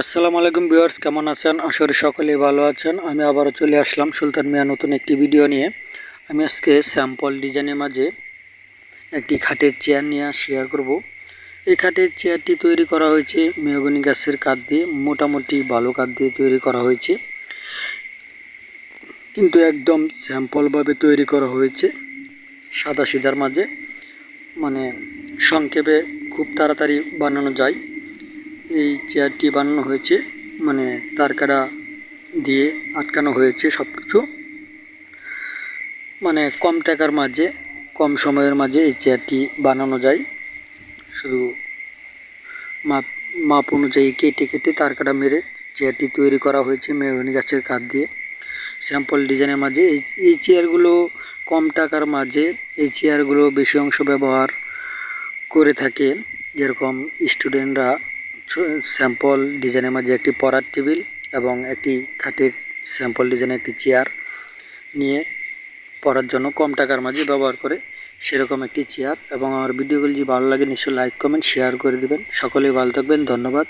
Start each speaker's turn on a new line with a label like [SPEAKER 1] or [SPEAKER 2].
[SPEAKER 1] আসসালামু আলাইকুম ভিউয়ার্স, কেমন আছেন? করি সকলেই ভালো আছেন। আমি আবারও চলে আসলাম সুলতান মিয়া নতুন একটি ভিডিও নিয়ে। আমি আজকে স্যাম্পল ডিজাইনের মাঝে একটি খাটের চেয়ার নিয়ে শেয়ার করব। এই খাটের চেয়ারটি তৈরি করা হয়েছে মেহগনি গাছের কাঠ দিয়ে, মোটামুটি ভালো কাঠ দিয়ে তৈরি করা হয়েছে। কিন্তু একদম স্যাম্পলভাবে তৈরি করা হয়েছে সাদা সিধার মাঝে। মানে সংক্ষেপে খুব তাড়াতাড়ি বানানো যায়। এই চেয়ারটি বানানো হয়েছে। মানে তারকাটা দিয়ে আটকানো হয়েছে সব কিছু মানে কম টাকার মাঝে, কম সময়ের মাঝে এই চেয়ারটি বানানো যায়। শুধু মাপ মাপ অনুযায়ী কেটে কেটে তারকাটা মেরে চেয়ারটি তৈরি করা হয়েছে মেহগনি গাছের কাঠ দিয়ে। স্যাম্পল ডিজাইনের মাঝে এই এই চেয়ারগুলো কম টাকার মাঝে এই চেয়ারগুলো বেশি অংশ ব্যবহার করে থাকে। যেরকম স্টুডেন্টরা স্যাম্পল ডিজাইনের মাঝে একটি পড়ার টেবিল এবং একটি খাটের স্যাম্পল ডিজাইনের একটি চেয়ার নিয়ে পড়ার জন্য কম টাকার মাঝে ব্যবহার করে সেরকম একটি চেয়ার। এবং আমার ভিডিওগুলি যদি ভালো লাগে, নিশ্চয়ই লাইক কমেন্ট শেয়ার করে দেবেন। সকলেই ভালো থাকবেন। ধন্যবাদ।